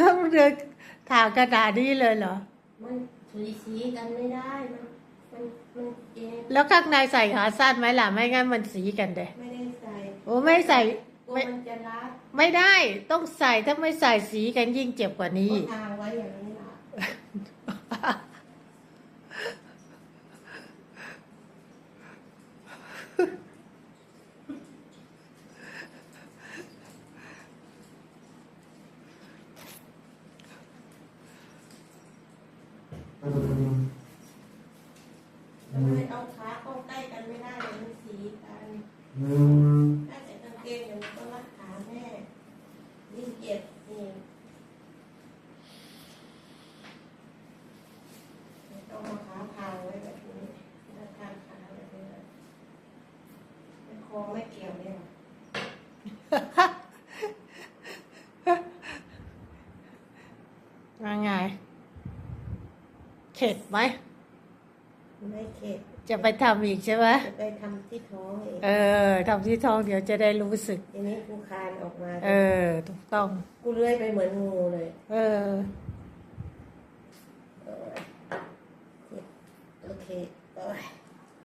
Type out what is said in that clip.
ต้องเดินทางกระดาษนี้เลยเหรอ มันสีสีกันไม่ได้ มันมันมันเจ็บแล้วข้างในใส่ขาสั้นไหมล่ะ ไม่งั้นมันสีกันเด้ไม่ได้ใส่โอ้ไม่ใส่ กลัวไม่มันจะรัดไม่ได้ ต้องใส่ถ้าไม่ใส่สีกันยิ่งเจ็บกว่านี้ ก็ทางไว้อย่างนี้ล่ะ ทำไมเอาขาเข้าใกล้กันไม่ได้เลยมันสีกันถ้าใส่กางเกงเดี๋ยวมันก็รัดขาแม่ยิ่งเจ็บนี่ต้องเอาขาพางไว้แบบนี้แล้วทางขาแบบนี้นะมันคอไม่เกี่ยวเนี่ยว่าไง เข็ดไหม ไม่เข็ดจะไปทำอีกใช่ไหมจะไปทำที่ท้องเองเออทำที่ท้องเดี๋ยวจะได้รู้สึกทีนี้กูคานออกมา เออ ถูกต้อง กูเลื้อยไปเหมือนงูเลย เออเออโอเคเอ้ย